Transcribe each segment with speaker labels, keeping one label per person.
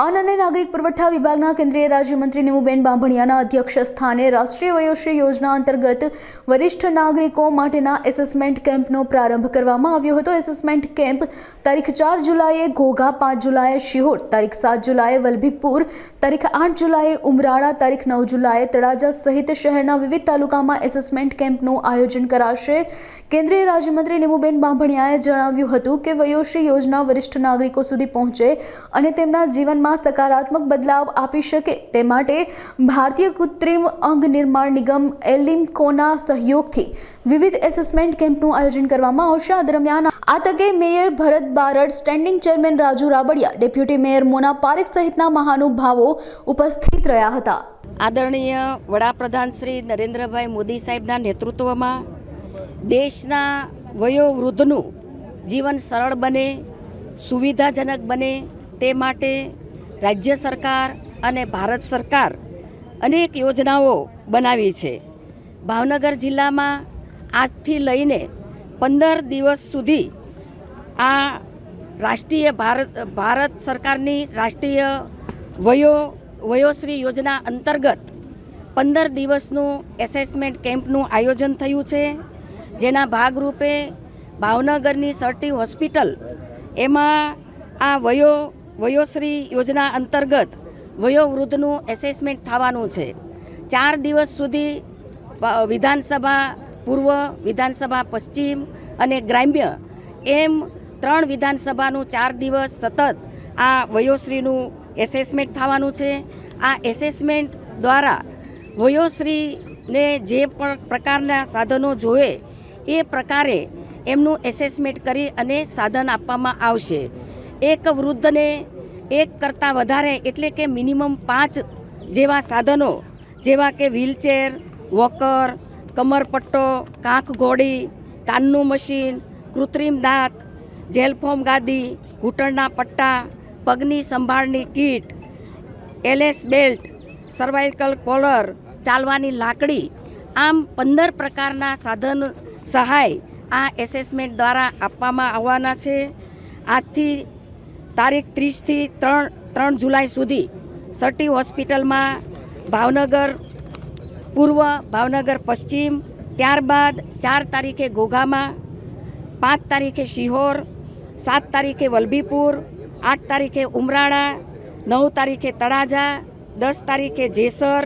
Speaker 1: અન્ન અને નાગરિક પુરવઠા વિભાગના કેન્દ્રીય રાજ્યમંત્રી નીમુબેન બાંભણિયાના અધ્યક્ષ સ્થાને રાષ્ટ્રીય વયોશ્રી યોજના અંતર્ગત વરિષ્ઠ નાગરિકો માટેના એસેસમેન્ટ કેમ્પનો પ્રારંભ કરવામાં આવ્યો હતો. એસેસમેન્ટ કેમ્પ તારીખ ચાર જુલાઈએ ઘોઘા, પાંચ જુલાઈએ શિહોર, તારીખ સાત જુલાઈએ વલભીપુર, તારીખ આઠ જુલાઈએ ઉમરાળા, તારીખ નવ જુલાઈએ તળાજા સહિત શહેરના વિવિધ તાલુકામાં એસેસમેન્ટ કેમ્પનું આયોજન કરાશે. કેન્દ્રીય રાજ્યમંત્રી નીમુબેન બાંભણિયાએ જણાવ્યું હતું કે વયોશ્રી યોજના વરિષ્ઠ નાગરિકો સુધી પહોંચે અને તેમના જીવનમાં સકારાત્મક બદલાવ આપી શકે તે માટે ભારતીય કૃત્રિમ અંગ નિર્માણ નિગમ એલિમકોના સહયોગથી વિવિધ એસેસમેન્ટ કેમ્પનું આયોજન કરવામાં આવશે. આ દરમિયાન આ તકે mayor Bharat Barad, standing chairman Raju Rabadiya, deputy mayor Mona Parekh સહિતના મહાનુભાવો ઉપસ્થિત રહ્યા હતા.
Speaker 2: આદરણીય વડાપ્રધાન શ્રી નરેન્દ્રભાઈ મોદી સાહેબના નેતૃત્વમાં દેશના વયોવૃદ્ધનું જીવન સરળ બને, સુવિધાજનક બને તે માટે રાજ્ય સરકાર અને ભારત સરકાર અનેક યોજનાઓ બનાવી છે. ભાવનગર જિલ્લામાં આજથી લઈને પંદર દિવસ સુધી આ રાષ્ટ્રીય ભારત ભારત સરકારની રાષ્ટ્રીય વયો, વયોશ્રી યોજના અંતર્ગત પંદર દિવસનું એસેસમેન્ટ કેમ્પનું આયોજન થયું છે. જેના ભાગરૂપે ભાવનગરની સર્ટી હોસ્પિટલ, એમાં આ વયો વયોશ્રી યોજના અંતર્ગત વયોવૃદ્ધનું એસેસમેન્ટ થવાનું છે. ચાર દિવસ સુધી વિધાનસભા પૂર્વ, વિધાનસભા પશ્ચિમ અને ગ્રામ્ય એમ ત્રણ વિધાનસભાનું ચાર દિવસ સતત આ વયોશ્રીનું એસેસમેન્ટ થવાનું છે. આ એસેસમેન્ટ દ્વારા વયોશ્રીને જે પણ પ્રકારના સાધનો જોવે એ પ્રકારે એમનું એસેસમેન્ટ કરી અને સાધન આપવામાં આવશે. એક વૃદ્ધને એક કરતાં વધારે એટલે કે મિનિમમ પાંચ જેવા સાધનો, જેવા કે વ્હીલચેર, વોકર, કમરપટ્ટો, કાંખ ઘોડી કાનનું મશીન, કૃત્રિમ દાંત જેલફોમ ગાદી, ઘૂંટણના પટ્ટા, પગની સંભાળની kit, LS belt, cervical collar, ચાલવાની લાકડી, આમ પંદર પ્રકારના સાધન સહાય આ એસેસમેન્ટ દ્વારા આપવામાં આવવાના છે. આજથી તારીખ ત્રીસથી ત્રણ ત્રણ જુલાઈ સુધી સટી હોસ્પિટલમાં ભાવનગર પૂર્વ, ભાવનગર પશ્ચિમ, ત્યારબાદ ચાર તારીખે ઘોઘામાં, પાંચ તારીખે શિહોર, સાત તારીખે વલભીપુર, આઠ તારીખે ઉમરાળા નવ તારીખે તળાજા, દસ તારીખે જેસર,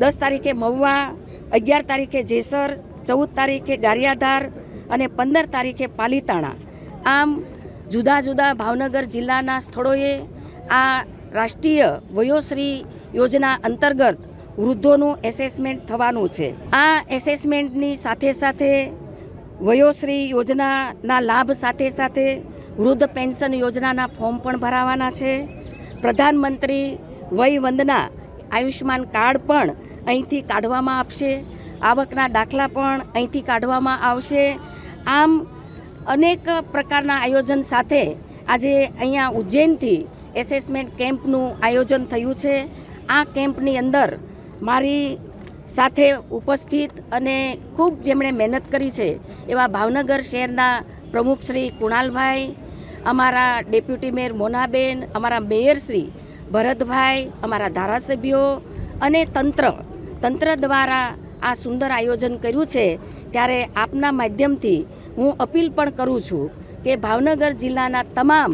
Speaker 2: દસ તારીખે મહુવા, અગિયાર તારીખે જેસર, ચૌદ તારીખે ગારિયાધાર અને પંદર તારીખે પાલીતાણા. આમ જુદા જુદા ભાવનગર જિલ્લાના સ્થળોએ આ રાષ્ટ્રીય વયોશ્રી યોજના અંતર્ગત વૃદ્ધોનું એસેસમેન્ટ થવાનું છે. આ એસેસમેન્ટની સાથે સાથે વયોશ્રી યોજનાના લાભ સાથે સાથે વૃદ્ધ પેન્શન યોજનાના ફોર્મ પણ ભરાવાના છે. પ્રધાનમંત્રી વય વંદના આયુષ્યમાન કાર્ડ પણ અહીંથી કાઢવામાં આપશે. આવકના દાખલા પણ અહીંથી કાઢવામાં આવશે. આમ અનેક પ્રકારના આયોજન સાથે આજે અહીંયા ઉજ્જૈનથી એસેસમેન્ટ કેમ્પનું આયોજન થયું છે. આ કેમ્પની અંદર મારી સાથે ઉપસ્થિત અને ખૂબ જેમણે મહેનત કરી છે એવા ભાવનગર શહેરના પ્રમુખ શ્રી કુણાલભાઈ, અમારા ડેપ્યુટી મેયર મોનાબેન, અમારા મેયર શ્રી ભરતભાઈ, અમારા ધારાસભ્યો અને તંત્ર તંત્ર દ્વારા આ સુંદર આયોજન કર્યું છે. ત્યારે આપના માધ્યમથી હું અપીલ પણ કરું છું કે ભાવનગર જિલ્લાના તમામ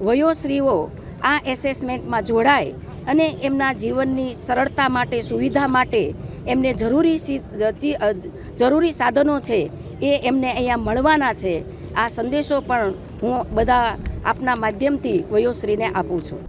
Speaker 2: વયોશ્રીઓ આ એસેસમેન્ટમાં જોડાય અને એમના જીવનની સરળતા માટે, સુવિધા માટે એમને જરૂરી જરૂરી સાધનો છે એ એમને અહીંયા મળવાના છે. આ સંદેશો પણ હું બધા આપના માધ્યમથી વયોશ્રીને આપું છું.